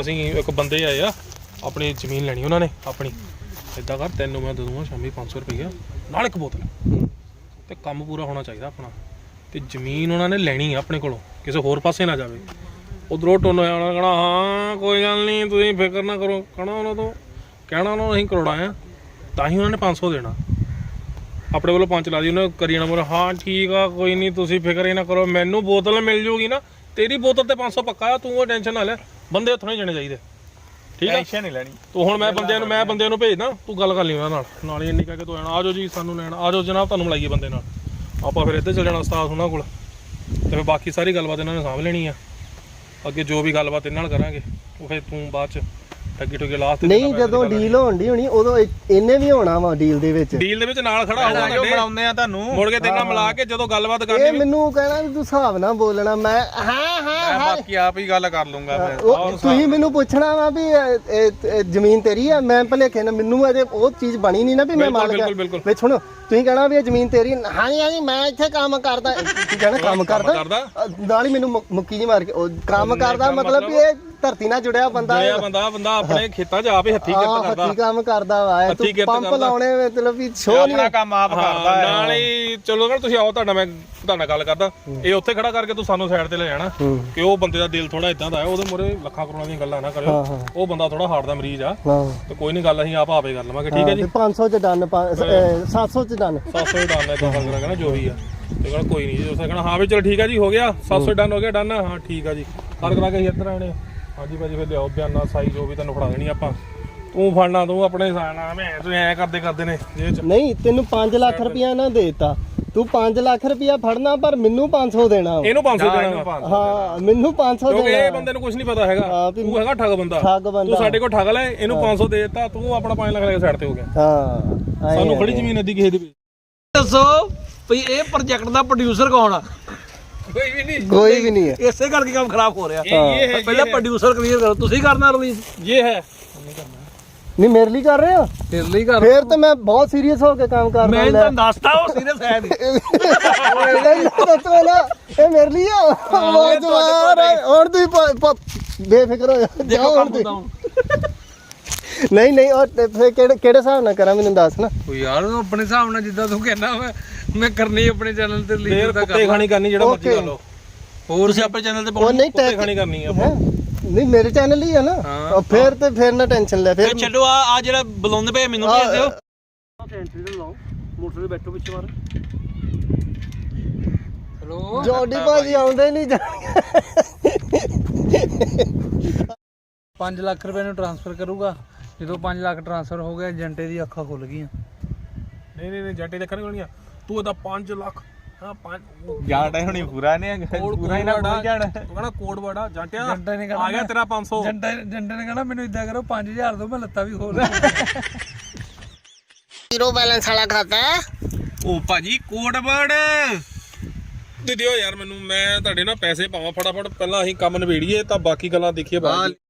ਅਸੀਂ ਇੱਕ ਬੰਦੇ ਆਏ ਆ, ਆਪਣੀ ਜ਼ਮੀਨ ਲੈਣੀ ਉਹਨਾਂ ਨੇ, ਆਪਣੀ। ਇਦਾਂ ਕਰ, ਤੈਨੂੰ ਮੈਂ ਦੇ ਦੂੰਗਾ ਸ਼ਾਮੀ 500 ਰੁਪਈਆ, ਨਾਲ ਇੱਕ ਬੋਤਲ। ਤੇ ਕੰਮ ਪੂਰਾ ਹੋਣਾ ਚਾਹੀਦਾ ਆਪਣਾ। ਤੇ ਜ਼ਮੀਨ ਉਹਨਾਂ ਨੇ ਲੈਣੀ ਆ ਆਪਣੇ ਕੋਲੋਂ, ਕਿਸੇ ਹੋਰ ਪਾਸੇ ਨਾ ਜਾਵੇ। ਉਧਰੋਂ ਟੋਨ ਹੋਇਆ ਉਹਨਾਂ ਕਹਣਾ, ਹਾਂ, ਕੋਈ ਗੱਲ ਨਹੀਂ, ਤੁਸੀਂ ਫਿਕਰ ਨਾ ਕਰੋ। ਕਹਣਾ ਉਹਨਾਂ ਤੋਂ, ਕਹਿਣਾ ਉਹਨਾਂ ਨੂੰ ਅਸੀਂ ਕਰੋੜਾਂ ਆ, ਤਾਂ ਹੀ ਉਹਨਾਂ ਨੇ 500 ਦੇਣਾ। ਆਪਣੇ ਵੱਲੋਂ ਪੰਜ ਲਾ ਦੀ, ਉਹਨੇ ਕਰੀ ਜਾਣਾ ਮੋਰ ਹਾਂ, ਠੀਕ ਆ, ਕੋਈ ਨਹੀਂ, ਤੁਸੀਂ ਫਿਕਰ ਹੀ ਨਾ ਕਰੋ, ਮੈਨੂੰ ਬੋਤਲ ਮਿਲ ਜੂਗੀ ਨਾ, ਤੇਰੀ ਬੋਤਲ ਤੇ 500 ਪੱਕਾ ਆ, ਤੂੰ ਉਹ ਟੈਨਸ਼ਨ ਨਾ ਲੈ। ਬੰਦੇ ਉੱਥੋਂ ਨਹੀਂ ਜਾਣੇ ਚਾਹੀਦੇ। ਠੀਕ ਆ? ਟੈਨਸ਼ਨ ਨਹੀਂ ਲੈਣੀ। ਤੂੰ ਹੁਣ ਮੈਂ ਬੰਦਿਆਂ ਨੂੰ ਮੈਂ ਬੰਦਿਆਂ ਨੂੰ ਭੇਜਦਾ ਤੂੰ ਗੱਲ ਕਰ ਲਈ ਉਹਨਾਂ ਨਾਲ। ਨਾਲੇ ਇੰਨੀ ਕਹਿ ਕੇ ਤੂੰ ਆਣਾ ਆਜੋ ਜੀ ਸਾਨੂੰ ਲੈਣ। ਆਜੋ ਜਨਾਬ ਤੁਹਾਨੂੰ ਮਿਲਾਈਏ ਬੰਦੇ ਨਾਲ। ਆਪਾਂ ਫਿਰ ਇੱਧਰ ਚੱਲ ਜਾਣਾ ਉਸਤਾਦ ਉਹਨਾਂ ਕੋਲ। ਤੇ ਫਿਰ ਬਾਕੀ ਸਾਰੀ ਗੱਲਬਾਤ ਇਹਨਾਂ ਨੇ ਸਾਂਭ ਲੈਣੀ ਆ। ਅੱਗੇ ਜੋ ਵੀ ਗੱਲਬਾਤ ਇਹਨਾਂ ਨਾਲ ਕਰਾਂਗੇ ਉਹ ਫਿਰ ਤੂੰ ਬਾਅਦ ਚ ਠੱਗੀ ਠੁੱਗੀ ਲਾਸਟ ਨਹੀਂ ਜਦੋਂ ਡੀਲ ਹੋਣ ਦੀ ਹੋਣੀ ਉਦੋਂ ਇਹ- ਇਹਨੇ ਵੀ ਹੋਣਾ ਵਾ ਡੀਲ ਦੇ ਵਿੱਚ। ਡੀਲ ਦੇ ਵਿੱਚ ਨਾਲ ਖੜਾ ਹੋਊਗਾ ਤੁਹਾਡੇ। ਬਣਾਉਂਦੇ ਆ ਤੁਹਾਨੂੰ। ਮੁੜ ਕੇ ਤੇਰੇ ਨਾਲ ਮਿਲਾ ਕੇ ਜਦੋਂ ਗੱਲਬਾਤ ਇਹ ਕਰਨੀ ਮੈਨੂੰ ਕਹਿਣਾ ਵੀ ਤੂੰ ਹਿਸਾਬ ਨਾਲ ਬੋਲਣਾ ਮੈਂ ਹਾਂ ਹਾਂ ਮੈਂ ਹਾਂ। ਬਾਕੀ ਆਪ ਹੀ ਗੱਲ ਕਰ ਲੂੰਗਾ ਫਿਰ। ਉਹ ਤੁਸੀਂ ਮੈਨੂੰ ਪੁੱਛਣਾ ਵਾ ਵੀ ਇਹ- ਇਹ- ਇਹ ਜ਼ਮੀਨ ਤੇਰੀ ਆ ਮੈਂ ਭਲੇਖੇ ਨਾਲ ਮੈਨੂੰ ਅਜੇ ਉਹ ਚੀਜ਼ ਬਣੀ ਨਹੀਂ ਨਾ ਵੀ ਮੈਂ ਬਿਲਕੁਲ, ਮਾਲਕ ਆ। ਬਿਲਕੁਲ, ਬਿਲਕੁਲ। ਵੇ ਸੁਣੋ ਤੁਸੀਂ ਕਹਿਣਾ ਵੀ ਇਹ ਜ਼ਮੀਨ ਤੇਰੀ ਹਾਂਜੀ ਹਾਂਜੀ ਮੈਂ ਇੱਥੇ ਕੰਮ ਕਰਦਾ। ਤੁਸੀਂ ਕਹਿਣਾ ਕੰਮ ਕਰਦਾ? ਕਰਦਾ? ਅ, ਨਾਲ ਹੀ ਮੈਨੂੰ ਮੁ- ਮੁੱਕੀ ਜੀ ਮਾਰ ਕੇ ਉਹ ਕੰਮ ਕਰਦਾ ਮਤਲਬ ਵੀ ਇਹ ਧਰਤੀ ਨਾਲ ਜੁੜਿਆ ਬੰਦਾ ਜੁੜਿਆ ਬੰਦਾ ਬੰਦਾ ਆਪਣੇ ਖੇਤਾਂ 'ਚ ਆਪੇ ਹੱਥੀ ਆਹ, ਕਿਰਤ ਕਰਦਾ। ਹੱਥੀਂ ਕੰਮ ਕਰਦਾ ਵਾ ਇਹ ਹੱਥੀਂ ਤੂੰ ਕਿਰਤ ਪੰਪ ਕਰਦਾ। ਲਾਉਣੇ ਮਤਲਬ ਵੀ ਸ਼ੋਅ ਨਹੀਂ। ਆਪਣਾ ਕੰਮ ਆਪ ਕਰਦਾ ਹਾਂ, ਹੈ ਨਾਲ ਹੀ ਚਲੋ ਨਾ ਤੁਸੀਂ ਆਓ ਤੁਹਾਡਾ ਮੈਂ ਤੁਹਾਡਾ ਗੱਲ ਕਰਦਾ। ਇਹ ਉੱਥੇ ਖੜਾ ਕਰਕੇ ਤੂੰ ਸਾਨੂੰ ਸਾਈਡ ਤੇ ਲੈ ਜਾਣਾ ਹੂੰ। ਕਿ ਉਹ ਬੰਦੇ ਦਾ ਦਿਲ ਥੋੜਾ ਇਦਾਂ ਦਾ ਹੈ ਉਹਦੇ ਮੂਹਰੇ ਲੱਖਾਂ ਕਰੋੜਾਂ ਦੀਆਂ ਗੱਲਾਂ ਨਾ ਕਰਿਓ। ਹਾਂ, ਹਾਂ। ਉਹ ਬੰਦਾ ਥੋੜਾ ਹਾਰਟ ਦਾ ਮਰੀਜ਼ ਆ। ਹਾਂ। ਤੇ ਕੋਈ ਨਹੀਂ ਗੱਲ ਅਸੀਂ ਆਪ ਆਪੇ ਕਰ ਲਵਾਂਗੇ ਠੀਕ ਹੈ ਜੀ? ਤੇ 500 ਚ ਡਨ 700 ਚ ਡਨ 700 ਡਨ ਹੈ ਤਾਂ ਗੱਲ ਕਰਾਂ ਜੋ ਵੀ ਆ। ਤੇ ਕਹਿੰਦਾ ਕੋਈ ਨਹੀਂ ਜੀ ਉਸੇ ਕਹਿੰਦਾ ਹਾਂ ਵੀ ਚਲ ਠੀਕ ਆ ਜੀ ਹੋ ਗਿਆ। 700 ਡਨ ਹੋ ਗਿਆ ਡਨ ਹਾਂ ਠੀਕ ਆ ਜੀ। ਕਰ ਕਰਾ ਕੇ ਅਸੀਂ ਇੱਧਰ ਆਣੇ ਹਾਂਜੀ ਭਾਜੀ ਫਿਰ ਲਿਆਓ ਬਿਆਨਾ ਸਾਈ ਜੋ ਵੀ ਤੈਨੂੰ ਫੜਾ ਦੇਣੀ ਆਪਾਂ। ਤੂੰ ਫੜਨਾ ਤੂੰ ਆਪਣੇ ਸਾਨਾ ਮੈਂ ਤੂੰ ਐ ਕਰਦੇ ਕਰਦੇ ਨੇ ਜੇ ਚ। ਨਹੀਂ ਤੈਨੂੰ 5 ਲੱਖ ਰੁਪਇਆ ਨਾ ਦੇਤਾ। ਤੂੰ 5 ਲੱਖ ਰੁਪਇਆ ਫੜਨਾ ਪਰ ਮੈਨੂੰ 500 ਦੇਣਾ। ਇਹਨੂੰ 500 ਦੇਣਾ। ਹਾਂ ਮੈਨੂੰ 500 ਕਿਉਂਕਿ ਇਹ ਦੇਣਾ ਬੰਦੇ ਨੂੰ ਕੁਝ ਨਹੀਂ ਪਤਾ ਹੈਗਾ। ਤੂੰ ਹੈਗਾ ਠੱਗ ਬੰਦਾ। ਠੱਗ ਬੰਦਾ। ਤੂੰ ਸਾਡੇ ਕੋਲ ਠੱਗ ਲੈ ਇਹਨੂੰ 500 ਦੇ ਦਿੱਤਾ ਤੂੰ ਆਪਣਾ 5 ਲੱਖ ਲੈ ਕੇ ਸਾਈਡ ਤੇ ਹੋ ਗਿਆ। ਹਾਂ ਸਾਨੂੰ। ਖੜੀ ਜ਼ਮੀਨ ਅੱਧੀ ਕਿਸੇ ਦੀ ਦੱਸੋ ਵੀ ਇਹ ਪ੍ਰੋਜੈਕਟ ਦਾ ਪ੍ਰੋਡਿਊਸਰ ਕੌਣ ਆ? ਕੋਈ ਵੀ ਨਹੀਂ। ਕੋਈ ਵੀ ਨਹੀਂ ਹੈ। ਇਸੇ ਕਰਕੇ ਕੰਮ ਖਰਾਬ ਹੋ ਰਿਹਾ। ਇਹ ਪਹਿਲਾਂ ਪ੍ਰੋਡਿਊਸਰ ਕਲੀਅਰ ਕਰੋ ਤੁਸੀਂ ਕਰਨਾ ਰਿਲੀਜ਼ ਇਹ ਹੈ। ਨਹੀਂ ਮੇਰੇ ਲਈ ਕਰ ਰਹੇ ਹੋ? ਤੇਰੇ ਲਈ ਕਰ ਫੇਰ ਤਾਂ ਮੈਂ ਬਹੁਤ ਸੀਰੀਅਸ ਹੋ ਕੇ ਕੰਮ ਕਰਦਾ ਮੈਂ ਤਾਂ ਦੱਸਦਾ ਉਹ ਸੀਰੀਅਸ ਹੈ ਨਹੀਂ। ਦੱਸੋ ਨਾ ਇਹ ਮੇਰੇ ਲਈ ਆ? ਬਹੁਤ ਜਵਾਰ ਹੈ। ਹੁਣ ਤੁਸੀਂ ਬੇਫਿਕਰ ਹੋ ਜਾਓ ਦੇਖੋ ਹੁਣ ਕੰਮ। ਹੁੰਦਾ ਨਹੀਂ ਨਹੀਂ ਉਹ ਤੇ ਫਿਰ ਕਿਹੜੇ ਕਿਹੜੇ ਹਿਸਾਬ ਨਾਲ ਕਰਾਂ ਮੈਨੂੰ ਦੱਸ ਨਾ। ਉਹ ਯਾਰ ਉਹ ਆਪਣੇ ਹਿਸਾਬ ਨਾਲ ਜਿੱਦਾਂ ਤੂੰ ਕਹਿੰਦਾ ਮੈਂ ਮੈਂ ਕਰਨੀ ਆਪਣੇ ਚੈਨਲ ਤੇ ਫੇਰ ਰਿਲੀਜ਼ ਦਾ ਕੁੱਤੇ ਖਾਣੀ ਕਰਨੀ ਜਿਹੜਾ ਮਰਜ਼ੀ ਕਰ ਲਓ। ਹੋਰ ਤੁਸੀਂ ਆਪਣੇ ਚੈਨਲ ਤੇ ਉਹ ਨਹੀਂ ਕੁੱਤੇ ਟੈਕ ਖਾਣੀ ਕਰਨੀ ਆ ਹੈਂ? ਨਹੀਂ ਮੇਰੇ ਚੈਨਲ ਹੀ ਆ ਨਾ। ਉਹ ਫਿਰ ਤੇ ਫਿਰ ਨਾ ਟੈਨਸ਼ਨ ਲੈ ਫਿਰ ਛੱਡੋ ਆ ਆ ਜਿਹੜਾ ਬੁਲਾਉਂਦੇ ਪਏ ਮੈਨੂੰ ਦਿਓ ਤੇ ਬੈਠੋ ਪਿੱਛੇ ਮਾਰ ਹੈਲੋ ਜੋਡੀ ਭਾਜੀ ਆਉਂਦੇ ਨਹੀਂ 5 ਲੱਖ ਰੁਪਏ ਨੂੰ ਟ੍ਰਾਂਸਫਰ ਕਰੂਗਾ। ਜਦੋਂ 5 ਲੱਖ ਟ੍ਰਾਂਸਫਰ ਹੋ ਗਿਆ ਏਜੰਟੇ ਦੀ ਅੱਖਾਂ ਖੁੱਲ ਗਈਆਂ। ਨਹੀਂ ਨਹੀਂ ਨਹੀਂ ਜੱਟੇ ਦੇਖਣ ਗਣੀਆਂ ਤੂੰ ਇਹਦਾ 5 ਲੱਖ ਹਾਂ 5 ਜਾਣ ਹੁਣੀ ਪੂਰਾ ਨਹੀਂ ਪੂਰਾ ਹੀ ਨਾ ਭੁੱਲ ਜਾਣ। ਤੂੰ ਕਹਣਾ ਕੋਡ ਵੜਾ ਜੰਟਿਆ ਜੰਟੇ ਨੇ ਆ ਗਿਆ ਤੇਰਾ 500 ਏਜੰਟੇ ਏਜੰਟੇ ਨੇ ਕਹਣਾ ਮੈਨੂੰ ਇਦਾਂ ਕਰੋ 5000 ਦੋ ਮੈਂ ਲੱਤਾਂ ਵੀ ਖੋਲ ਜ਼ੀਰੋ ਬੈਲੈਂਸ ਵਾਲਾ ਖਾਤਾ ਉਹ ਭਾਜੀ ਕੋਡ ਵੜ ਦੇ ਦਿਓ ਯਾਰ ਮੈਨੂੰ ਮੈਂ ਤੁਹਾਡੇ ਨਾਲ ਪੈਸੇ ਪਾਵਾਂ ਫਟਾਫਟ ਪਹਿਲਾਂ ਅਸੀਂ ਕੰਮ ਨਿਬੇੜੀਏ ਤਾਂ ਬਾਕੀ ਗੱਲਾਂ ਦੇਖੀਏ ਬਾਅਦ